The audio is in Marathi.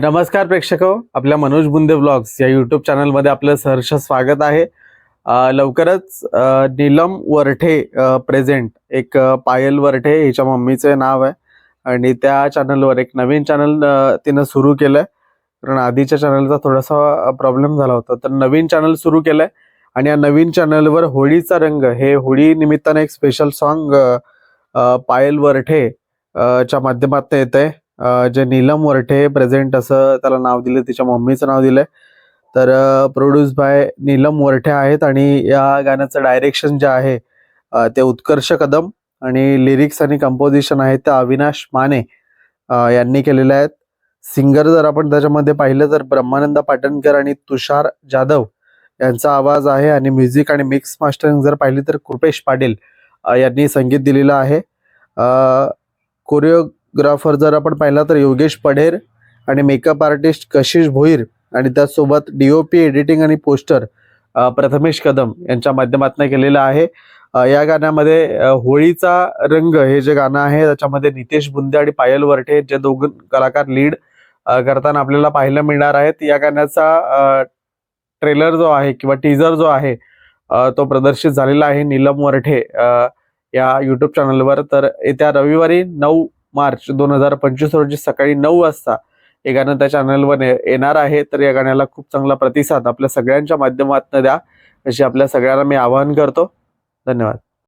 नमस्कार प्रेक्षक हो. आपल्या मनोज बुंदे ब्लॉग्स या युट्यूब चॅनलमध्ये आपलं सहर्ष स्वागत आहे. लवकरच नीलम वरठे प्रेझेंट एक पायल वरठे हिच्या मम्मीचे नाव आहे. आणि त्या चॅनलवर एक नवीन चॅनल तिनं सुरू केलंय. कारण आधीच्या चॅनलचा थोडासा प्रॉब्लेम झाला होता. तर नवीन चॅनल सुरू केलंय. आणि या नवीन चॅनलवर होळीचा रंग हे होळी निमित्तानं एक स्पेशल सॉन्ग पायल वरठे च्या माध्यमातून येत आहे जे नीलम वरठे प्रेझेंट असं त्याला नाव दिलं तिच्या मम्मीचं नाव दिलंय. तर प्रोड्यूस बाय नीलम वरठे आहेत आणि या गाण्याचं डायरेक्शन जे आहे ते उत्कर्ष कदम आणि लिरिक्स आणि कंपोजिशन आहे ते अविनाश माने यांनी केलेले आहेत. सिंगर जर आपण त्याच्यामध्ये पाहिलं तर ब्रह्मानंद पाटणकर आणि तुषार जाधव यांचा आवाज आहे आणि म्युझिक आणि मिक्स मास्टरिंग जर पाहिली तर कृपेश पाटील यांनी संगीत दिलेलं आहे. कोरिओ ग्राफर जर आपण पाहिला तर योगेश पढेर आणि मेकअप आर्टिस्ट कशिश भोईर आणि त्याचसोबत पी एडिटिंग आणि पोस्टर प्रथमेश कदम यांच्या माध्यमातून केलेलं आहे. या गाण्यामध्ये होळीचा रंग हे जे गाणं आहे त्याच्यामध्ये नितेश बुंदे आणि पायल वरठे जे दोघं कलाकार लीड करताना आपल्याला पाहायला मिळणार आहेत. या गाण्याचा ट्रेलर जो आहे किंवा टीजर जो आहे तो प्रदर्शित झालेला आहे नीलम वरठे या युट्यूब चॅनलवर तर येत्या रविवारी नऊ मार्च दोन हजार पंचवीस रोजी सकाळी नऊ वाजता हे गाणं त्या चॅनलवर येणार आहे. तर या गाण्याला खूप चांगला प्रतिसाद आपल्या सगळ्यांच्या माध्यमातून द्या. अशी आपल्या सगळ्यांना मी आवाहन करतो. धन्यवाद.